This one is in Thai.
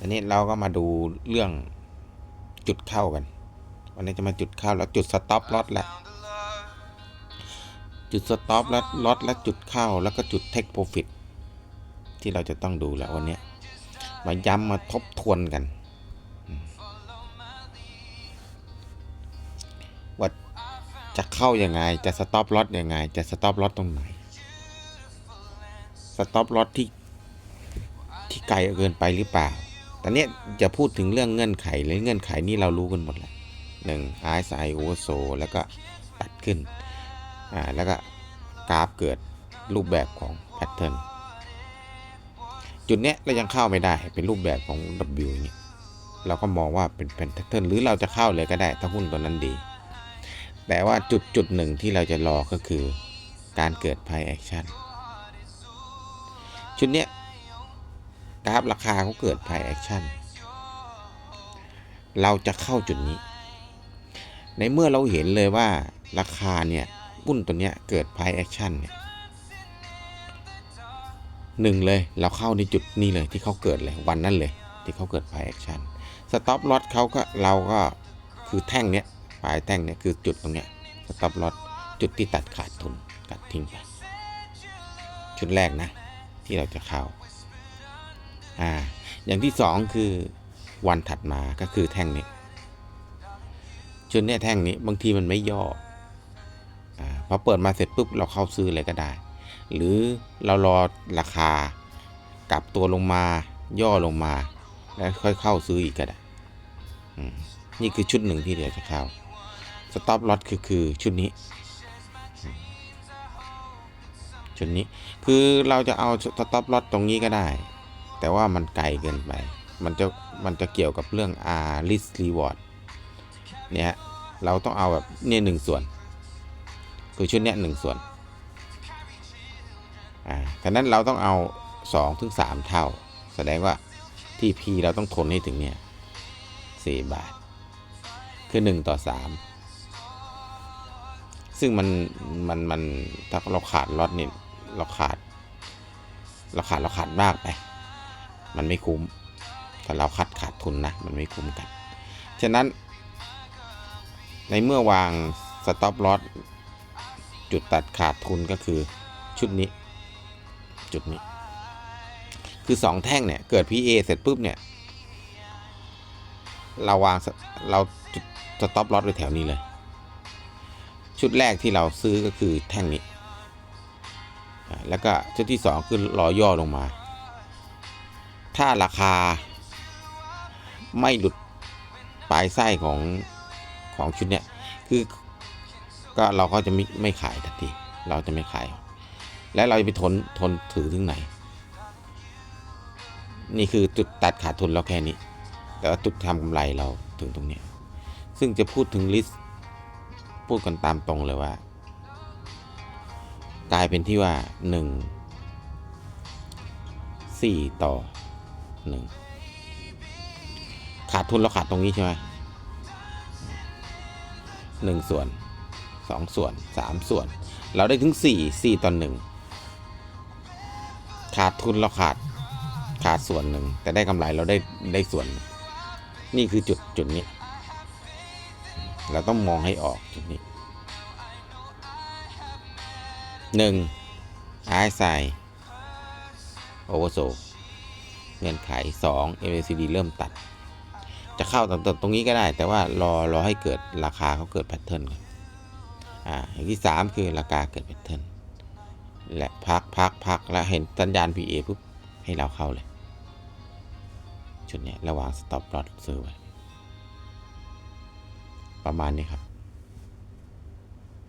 อันนี้เราก็มาดูเรื่องจุดเข้ากัน วันนี้จะมาจุดเข้าแล้วจุดสต็อปล็อตแหล้วจุดสต็อปแล้วลอตและจุดเข้าแล้วก็จุดเทคโปรฟิตที่เราจะต้องดูแล้ววันนี้มาย้ำมาทบทวนกันว่าจะเข้ายังไง จะสต็อปล็อตยังไง จะสต็อปล็อตตรงไหน สต็อปล็อตที่ที่ไกลเกินไปหรือเปล่า ต่เนี้จะพูดถึงเรื่องเงื่อนไขเลยเงื่อนไขนี่เรารู้กันหมดแล้วหนึ่งไอซ์ไอโอวโซแล้วก็ตัดขึ้นอ่าแล้วก็กราฟเกิดรูปแบบของแพทเทิร์นจุดเนี้ยเรายังเข้าไม่ได้เป็นรูปแบบของ W อย่างเงี้ยเราก็มองว่าเป็นแพทเทิร์นหรือเราจะเข้าเลยก็ได้ถ้าหุ้นตัวนั้นดี แต่ว่าจุดจุดหนึ่งที่เราจะรอก็คือการเกิด Price Action ชุดเนี้ย ราฟราคาเขาเกิด Price Action เราจะเข้าจุดนี้ ในเมื่อเราเห็นเลยว่าราคาเนี่ยหุ้นตัวเนี้ยเกิด Price Action เนี่ยหนึ่งเลยเราเข้าในจุดนี้เลยที่เขาเกิดเลยวันนั้นเลยที่เขาเกิด Price Action Stop Loss เขาก็เราก็คือแท่งเนี้ยปลายแท่งเนี้ยคือจุดตรงเนี้ย Stop Loss จุดที่ตัดขาดทุนตัดทิ้งไปชุดแรกนะ ที่เราจะเข้า อ่าอย่างที่สองคือวันถัดมาก็คือแท่งนี้ชุดเนี้ยแท่งนี้บางทีมันไม่ย่ออ่าพอเปิดมาเสร็จปุ๊บเราเข้าซื้อเลยก็ได้ หรือเรารอราคากลับตัวลงมาย่อลงมา แล้วค่อยเข้าซื้ออีกก็ได้อืมนี่คือชุดหนึ่งที่เดี๋ยวจะเข้าสต็อปล็อตคือคือชุดนี้ชุดนี้คือเราจะเอาสต็อปล็อตตรงนี้ก็ได้ แต่ว่ามันไกลเกินไป มันจะมันจะเกี่ยวกับเรื่อง R risk reward เนี่ยเราต้องเอาแบบเนี่ยหนึ่งส่วน คือชุดเนี้ยหนึ่งส่วนอ่าฉะนั้นเราต้องเอา2ถึง3เท่า แสดงว่าที่ P เราต้องทนให้ถึงเนี่ย4บาท คือ 1 ต่อ 3 ซึ่งมันมันมันถ้าเราขาดล็อตนี่เราขาด เราขาดเราขาดมากไป มันไม่คุ้มถ้าเราคัดขาดทุนนะมันไม่คุ้มกัน ฉะนั้น ในเมื่อวางสต็อปลอ s จุดตัดขาดทุนก็คือชุดนี้ จุดนี้ คือ 2 แท่งเนี่ย เกิด PA เสร็จปุ๊บเนี่ย เราวางสเราจุดสต็อปลอ s ไว้แถวนี้เลย ชุดแรกที่เราซื้อก็คือแท่งนี้ แล้วก็ชุดที่ 2 คือรอย่อลงมา ถ้าราคาไม่หลุดปลายไส้ของของชุดเนี้ยคือก็เราก็จะไม่ไม่ขายทันทีเราจะไม่ขาย และเราจะไปทนทนถือถึงไหน นี่คือจุดตัดขาดทุนเราแค่นี้ แต่ว่าจุดทำกำไรเราถึงตรงเนี้ยซึ่งจะพูดถึงลิสต์พูดกันตามตรงเลยว่า กลายเป็นที่ว่าหนึ่งสี่ต่อ หนึ่งขาดทุนเราขาดตรงนี้ใช่ไหมหนึ่งส่วนสองส่วนสามส่วน เราได้ถึงสี่สี่ต่อหนึ่งขาดทุนเราขาดขาดส่วนหนึ่งแต่ได้กำไรเราได้ได้ส่วน นี่คือจุดจุดนี้ เราต้องมองให้ออกจุดนี้หนึ่งไอไซโอเวอร์โซ เงื่อนไขสอง MACD เริ่มตัด จะเข้าตรงตรงนี้ก็ได้ แต่ว่ารอรอให้เกิดราคาเขาเกิดแพทเทิร์นก่อนอ่าอย่างที่สามคือราคาเกิดแพทเทิร์นและพักพักพักแล้วเห็นสัญญาณ PA ปุ๊บให้เราเข้าเลย ชุดนี้ระหว่าง stop loss ซื้อไว้ประมาณนี้ครับ